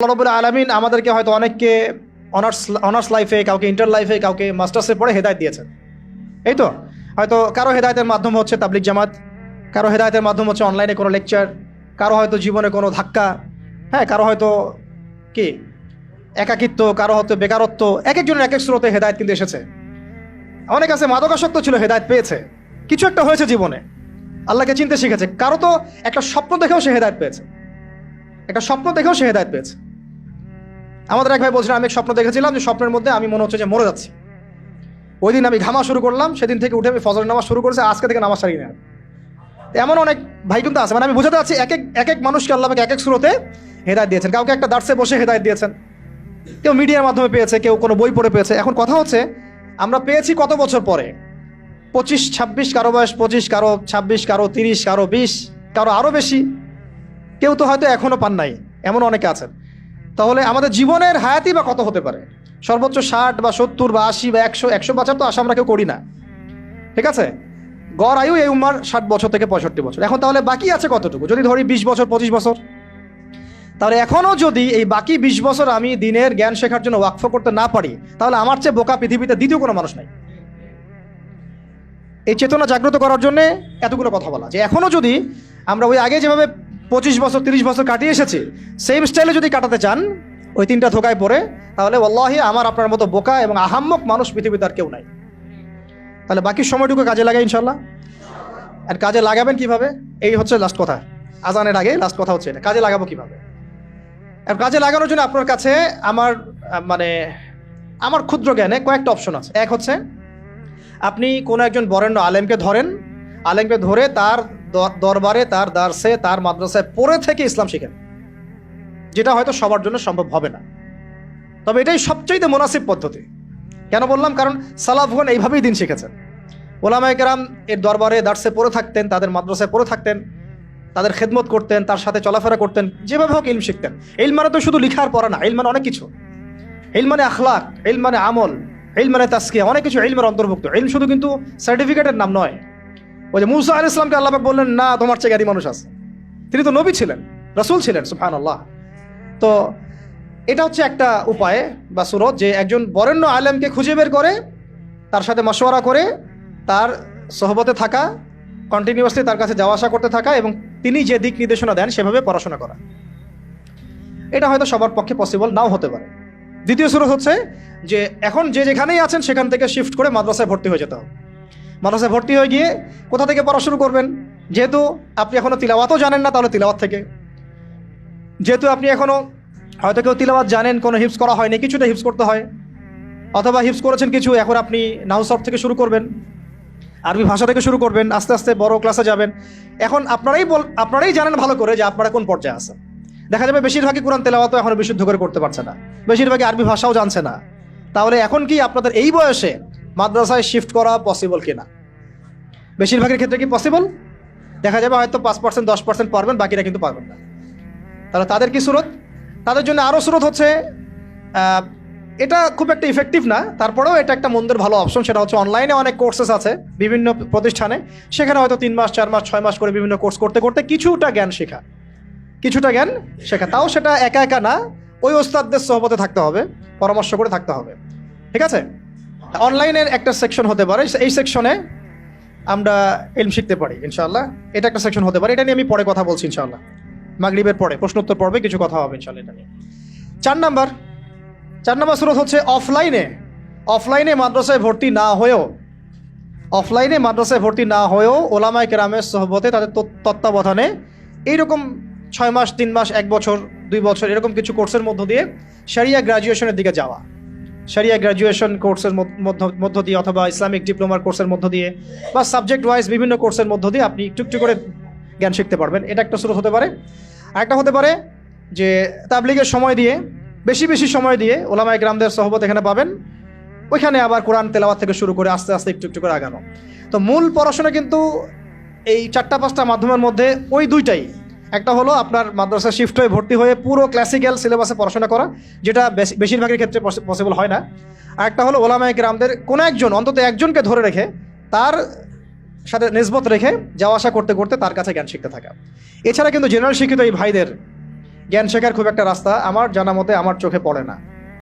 আল্লাহ রবুল আলমিন আমাদেরকে হয়তো অনেককে অনার্স অনার্স লাইফে কাউকে ইন্টার লাইফে কাউকে মাস্টার্সে পড়ে হেদায়ত দিয়েছেন। এই তো? হয়তো কারও হেদায়তের মাধ্যম হচ্ছে তাবলিক জামাত, কারও হেদায়তের মাধ্যম হচ্ছে অনলাইনে কোনো লেকচার কারও হয়তো জীবনে কোনো ধাক্কা হ্যাঁ কারও হয়তো কি? একাকিত্ব, কারও হয়তো বেকারত্ব, এক একজনের এক এক স্রোতে হেদায়ত কিন্তু এসেছে। অনেক আছে, মাদকাসক্ত ছিল, হেদায়ত পেয়েছে। কিছু একটা হয়েছে জীবনে। আল্লাহকে চিনতে শিখেছে। কারও তো একটা স্বপ্ন দেখেও সে হেদায়ত পেয়েছে। একটা স্বপ্ন দেখেও সে হেদায়ত পেয়েছে। আমাদের এক ভাই বলছিলেন আমি এক স্বপ্ন দেখেছিলাম যে স্বপ্নের মধ্যে আমি মনে হচ্ছে যে মরে যাচ্ছি। ওই দিন আমি ঘামা শুরু করলাম, সেদিন থেকে উঠে আমি ফজর নামাজ শুরু করেছি, আজকে থেকে নামাজ সারি না এমন অনেক ভাই কিন্তু আছে মানে আমি বোঝাতে চাচ্ছি এক এক এক এক মানুষকে আল্লাহ এক এক স্রোতে হেদায়ত দিয়েছেন। কাউকে একটা দার্সে বসে হেদায়ত দিয়েছেন। কেউ মিডিয়ার মাধ্যমে পেয়েছে, কেউ কোনো বই পড়ে পেয়েছে। এখন কথা হচ্ছে, আমরা পেয়েছি কত বছর পরে? পঁচিশ, ছাব্বিশ, কারও বয়স পঁচিশ, কারও ছাব্বিশ, কারও তিরিশ, কারও বিশ, কারও আরও বেশি। কেউ তো হয়তো এখনও পান নাই, এমন অনেকে আছেন। তাহলে আমাদের জীবনের হায়াতি বা কত হতে পারে? সর্বোচ্চ ষাট বা সত্তর বা আশি বা একশো একশো বছর তো আশা আমরা কেউ করি না। ঠিক আছে? গড় আয়ু এই উম্মার ষাট বছর থেকে পঁয়ষট্টি বছর। এখন তাহলে বাকি আছে কতটুকু? যদি ধরি বিশ বছর, পঁচিশ বছর। তাহলে এখনও যদি এই বাকি বিশ বছর আমি দিনের জ্ঞান শেখার জন্য ওয়াকফ করতে না পারি, তাহলে আমার চেয়ে বোকা পৃথিবীতে দ্বিতীয় কোনো মানুষ নাই। এই চেতনা জাগ্রত করার জন্য এতগুলো কথা বলা। যে এখনও যদি আমরা ওই আগে যেভাবে পঁচিশ বছর, তিরিশ বছর কাটিয়ে এসেছি। সেম স্টাইলে যদি কাটাতে চান, ওই তিনটা ধোকায় পড়ে, তাহলে ওল্লাহি আমার আপনার মতো বোকা এবং আহাম্মক মানুষ পৃথিবীতে আর কেউ নাই। তাহলে বাকি সময়টুকু কাজে লাগাই ইনশাল্লাহ আর কাজে লাগাবেন কীভাবে? এই হচ্ছে লাস্ট কথা। আজানের আগে লাস্ট কথা হচ্ছে এটা। কাজে লাগাবো কীভাবে? আর কাজে লাগানোর জন্য আপনার কাছে আমার মানে আমার ক্ষুদ্র জ্ঞানে কয়েকটা অপশন আছে। এক হচ্ছে, আপনি কোনো একজন বরেণ্য আলেমকে ধরেন। আলেমকে ধরে তার দরবারে তার দার্সে, তার মাদ্রাসায় পড়ে থেকে ইসলাম শিখেন। যেটা হয়তো সবার জন্য সম্ভব হবে না। তবে এটাই সবচেয়ে মুনাসিব পদ্ধতি। কেন বললাম? কারণ সালাফগণ এইভাবেই দিন শিখেছেন। ওলামায় কেরাম এর দরবারে দার্সে পড়ে থাকতেন, তাদের মাদ্রাসায় পড়ে থাকতেন, তাদের খেদমত করতেন, তার সাথে চলাফেরা করতেন, যেভাবে হোক ইলম শিখতেন। ইল মানে তো শুধু লিখার পড়া না ইল মানে অনেক কিছু। ইল মানে আখলাক ইল মানে আমল ইল মানে তাস্কিয়া অনেক কিছু ইলমের অন্তর্ভুক্ত। ইল শুধু কিন্তু সার্টিফিকেটের নাম নয়। ওই যে মুসা আল ইসলামকে আল্লাহ বললেন, না, তোমার চেয়ে জ্ঞানী মানুষ আছে। তিনি তো নবী ছিলেন, রসুল ছিলেন সুফান আল্লাহ তো এটা হচ্ছে একটা উপায় বা সুরত যে একজন বরেণ্য আলেমকে খুঁজে বের করে, তার সাথে মশওয়ারা করে, তার সহবতে থাকা কন্টিনিউয়াসলি তার কাছে যাওয়া আসা করতে থাকা এবং তিনি যে দিক নির্দেশনা দেন, সেভাবে পড়াশোনা করা। এটা হয়তো সবার পক্ষে পসিবল নাও হতে পারে। দ্বিতীয় সুরত হচ্ছে যে, এখন যে যেখানেই আছেন, সেখান থেকে শিফট করে মাদ্রাসায় ভর্তি হয়ে যেতে হবে। মাদ্রাসায় ভর্তি হয়ে গিয়ে কোথা থেকে পড়া শুরু করবেন? যেহেতু আপনি এখনও তিলাওয়াতও জানেন না তাহলে তিলাওয়াত থেকে। যেহেতু আপনি এখনও হয়তো কেউ তিলাওয়াত জানেন, কোনো হিপস করা হয়নি কিছুটা হিপস করতে হয়। অথবা হিপস করেছেন কিছু, এখন আপনি নাউসব থেকে শুরু করবেন, আরবি ভাষা থেকে শুরু করবেন, আস্তে আস্তে বড় ক্লাসে যাবেন। এখন আপনারাই বল আপনারাই জানেন ভালো করে যে আপনারা কোন পর্যায়ে আছেন। দেখা যাবে বেশিরভাগই কোরআন তেলাওয়াতও এখনও বিশুদ্ধ করে করতে পারছে না। বেশিরভাগই আরবি ভাষাও জানছে না। তাহলে এখন কি আপনাদের এই বয়সে মাদ্রাসায় শিফট করা পসিবল কিনা? বেশিরভাগের ক্ষেত্রে কি পসিবল দেখা যাবে হয়তো পাঁচ পার্সেন্ট দশ পার্সেন্ট পারবেন, বাকিরা কিন্তু পারবেন না। তাহলে তাদের কি সুরত? তাদের জন্য আরও সুরত হচ্ছে এটা খুব একটা ইফেক্টিভ না। তারপরেও এটা একটা মন্দের ভালো অপশন সেটা হচ্ছে অনলাইনে অনেক কোর্সেস আছে, বিভিন্ন প্রতিষ্ঠানে। সেখানে হয়তো তিন মাস, চার মাস, ছয় মাস করে বিভিন্ন কোর্স করতে করতে কিছুটা জ্ঞান শেখা। কিছুটা জ্ঞান শেখা। তাও সেটা একা একা না। ওই ওস্তাদদের সহবতে থাকতে হবে, পরামর্শ করে থাকতে হবে। ঠিক আছে? অনলাইনের একটা সেকশন হতে পারে। এই সেকশনে আমরা এলম শিখতে পারি ইনশাল্লাহ এটা একটা সেকশন হতে পারে। এটা নিয়ে আমি পরে কথা বলছি ইনশাল্লাহ মাগরিবের পরে, প্রশ্নোত্তর পর্বে কিছু কথা হবে, ইনশাআল্লাহ, এটা নিয়ে। চার নাম্বার। চার নাম্বার স্রোত হচ্ছে অফলাইনে অফলাইনে মাদ্রাসায় ভর্তি না হয়েও অফলাইনে মাদ্রাসায় ভর্তি না হয়েও ওলামায় কেরামের সহবতে তাদের তত- তত্ত্বাবধানে এইরকম ছয় মাস, তিন মাস, এক বছর, দুই বছর, এরকম কিছু কোর্সের মধ্য দিয়ে সারিয়া গ্রাজুয়েশনের দিকে যাওয়া। সারিয়া গ্রাজুয়েশন কোর্সের মধ্য- দিয়ে অথবা ইসলামিক ডিপ্লোমার কোর্সের মধ্য দিয়ে বা সাবজেক্ট ওয়াইজ বিভিন্ন কোর্সের মধ্য দিয়ে আপনি একটু একটু করে জ্ঞান শিখতে পারবেন। এটা একটা স্রোত হতে পারে। আরেকটা হতে পারে যে তাবলিগের সময় দিয়ে, বেশি বেশি সময় দিয়ে ওলামাই গ্রামদের সহবত এখানে পাবেন। ওইখানে আবার কোরআন তেলাওয়াত থেকে শুরু করে আস্তে আস্তে একটু একটু করে আগানো। তো মূল পড়াশোনা কিন্তু এই চারটা, পাঁচটা মাধ্যমের মধ্যে ওই দুইটাই। একটা হলো আপনার মাদ্রাসা শিফট হয়ে ভর্তি হয়ে পুরো ক্লাসিক্যাল সিলেবাসে পড়াশোনা করা, যেটা বেশি- বেশিরভাগের ক্ষেত্রে পসিবল হয় না। আর একটা হলো ওলামায় গ্রামদের কোনো একজন, অন্তত একজনকে ধরে রেখে তার সাথে নিসবত রেখে যাওয়া আসা করতে করতে তার কাছে জ্ঞান শিখতে থাকা। এছাড়া কিন্তু জেনারেল শিক্ষিত এই ভাইদের জ্ঞান শেখার খুব একটা রাস্তা আমার জানা মতে আমার চোখে পড়ে না।